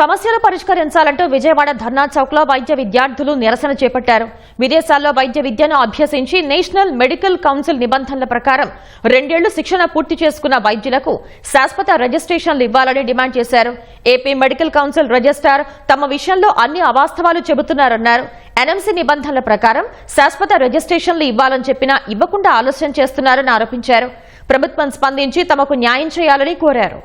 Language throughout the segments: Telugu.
సమస్యలు పరిష్కరించాలంటూ విజయవాడ ధర్నా చౌక్లో వైద్య విద్యార్థులు నిరసన చేపట్టారు. విదేశాల్లో వైద్య విద్యను అభ్యసించి నేషనల్ మెడికల్ కౌన్సిల్ నిబంధనల ప్రకారం రెండేళ్ళు శిక్షణ పూర్తి చేసుకున్న వైద్యులకు శాశ్వత రిజిస్ట్రేషన్లు ఇవ్వాలని డిమాండ్ చేశారు. ఏపీ మెడికల్ కౌన్సిల్ రిజిస్టార్ తమ విషయంలో అన్ని అవాస్తవాలు చెబుతున్నారన్నారు. ఎన్ఎంసీ నిబంధనల ప్రకారం శాశ్వత రిజిస్ట్రేషన్లు ఇవ్వాలని చెప్పినా ఇవ్వకుండా ఆలస్యం చేస్తున్నారని ఆరోపించారు. ప్రభుత్వం స్పందించి తమకు న్యాయం చేయాలని కోరారు.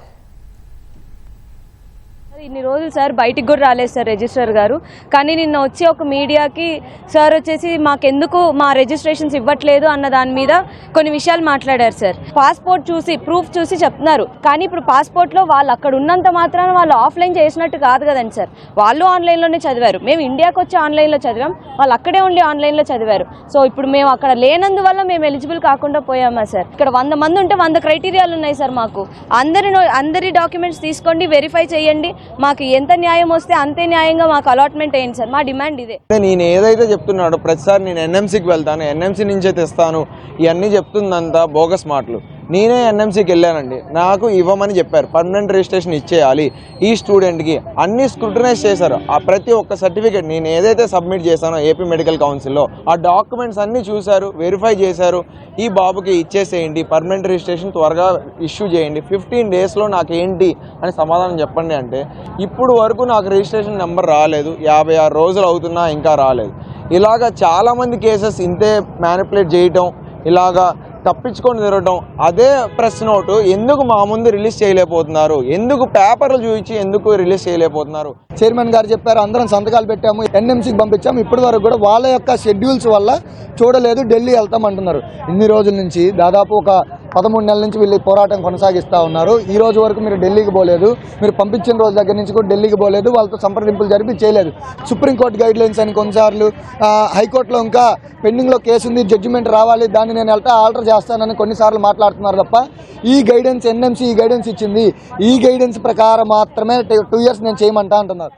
ఇన్ని రోజులు సార్ బయటికి కూడా రాలేదు సార్ రిజిస్టర్ గారు. కానీ నిన్న వచ్చి ఒక మీడియాకి సార్ వచ్చేసి మాకెందుకు మా రిజిస్ట్రేషన్స్ ఇవ్వట్లేదు అన్న దాని మీద కొన్ని విషయాలు మాట్లాడారు సార్. పాస్పోర్ట్ చూసి ప్రూఫ్ చూసి చెప్తున్నారు. కానీ ఇప్పుడు పాస్పోర్ట్లో వాళ్ళు అక్కడ ఉన్నంత మాత్రాన వాళ్ళు ఆఫ్లైన్ చేసినట్టు కాదు కదండి సార్. వాళ్ళు ఆన్లైన్లోనే చదివారు. మేము ఇండియాకి వచ్చి ఆన్లైన్లో చదివాం. వాళ్ళు అక్కడే ఉండి ఆన్లైన్లో చదివారు. సో ఇప్పుడు మేము అక్కడ లేనందువల్ల మేము ఎలిజిబుల్ కాకుండా పోయామా సార్? ఇక్కడ వంద మంది ఉంటే వంద క్రైటీరియాలు ఉన్నాయి సార్ మాకు. అందరి అందరి డాక్యుమెంట్స్ తీసుకోండి వెరిఫై చేయండి. మాకు ఎంత న్యాయం వస్తే అంతే న్యాయంగా మాకు అలాట్మెంట్ అయ్యింది సార్. మా డిమాండ్ ఇదే. నేను ఏదైతే చెప్తున్నాడో ప్రతిసారి నేను ఎన్ఎంసీకి వెళ్తాను ఎన్ఎంసీ నుంచే తెస్తాను ఇవన్నీ చెప్తుందంతా బోగస్ మాటలు. నేనే ఎన్ఎంసీకి వెళ్ళానండి. నాకు ఇవ్వమని చెప్పారు. పర్మనెంట్ రిజిస్ట్రేషన్ ఇచ్చేయాలి. ఈ స్టూడెంట్కి అన్ని స్క్రూటనైజ్ చేశారు. ఆ ప్రతి ఒక్క సర్టిఫికేట్ నేను ఏదైతే సబ్మిట్ చేశానో ఏపీ మెడికల్ కౌన్సిల్లో ఆ డాక్యుమెంట్స్ అన్నీ చూశారు వెరిఫై చేశారు. ఈ బాబుకి ఇచ్చేసేయండి. పర్మనెంట్ రిజిస్ట్రేషన్ త్వరగా ఇష్యూ చేయండి. ఫిఫ్టీన్ డేస్లో నాకు ఏంటి అని సమాధానం చెప్పండి అంటే ఇప్పుడు వరకు నాకు రిజిస్ట్రేషన్ నెంబర్ రాలేదు. యాభై ఆరు రోజులు అవుతున్నా ఇంకా రాలేదు. ఇలాగా చాలామంది కేసెస్ ఇంతే మ్యానిపులేట్ చేయటం ఇలాగా తప్పించుకొని తిరగటం అదే ప్రెస్ నోటు ఎందుకు మా ముందు రిలీజ్ చేయలేకపోతున్నారు? ఎందుకు పేపర్లు చూపించి ఎందుకు రిలీజ్ చేయలేకపోతున్నారు? చైర్మన్ గారు చెప్పారు అందరం సంతకాలు పెట్టాము ఎన్ఎంసీకి పంపించాము ఇప్పటి వరకు కూడా వాళ్ళ యొక్క షెడ్యూల్స్ వల్ల చూడలేదు ఢిల్లీ వెళ్తామంటున్నారు. ఇన్ని రోజుల నుంచి దాదాపు ఒక పదమూడు నెలల నుంచి వీళ్ళు పోరాటం కొనసాగిస్తూ ఉన్నారు. ఈ రోజు వరకు మీరు ఢిల్లీకి పోలేదు. మీరు పంపించిన రోజు దగ్గర నుంచి కూడా ఢిల్లీకి పోలేదు. వాళ్ళతో సంప్రదింపులు జరిపి చేయలేదు. సుప్రీంకోర్టు గైడ్ లైన్స్ అని కొన్నిసార్లు హైకోర్టులో ఇంకా పెండింగ్లో కేసు ఉంది జడ్జిమెంట్ రావాలి దాన్ని నేను వెళ్తా ఆల్టర్ చేస్తానని కొన్నిసార్లు మాట్లాడుతున్నారు తప్ప ఈ గైడెన్స్ ఎన్ఎంసీ ఈ గైడెన్స్ ఇచ్చింది. ఈ గైడెన్స్ ప్రకారం మాత్రమే టూ ఇయర్స్ నేను చేయమంటా అంటున్నారు.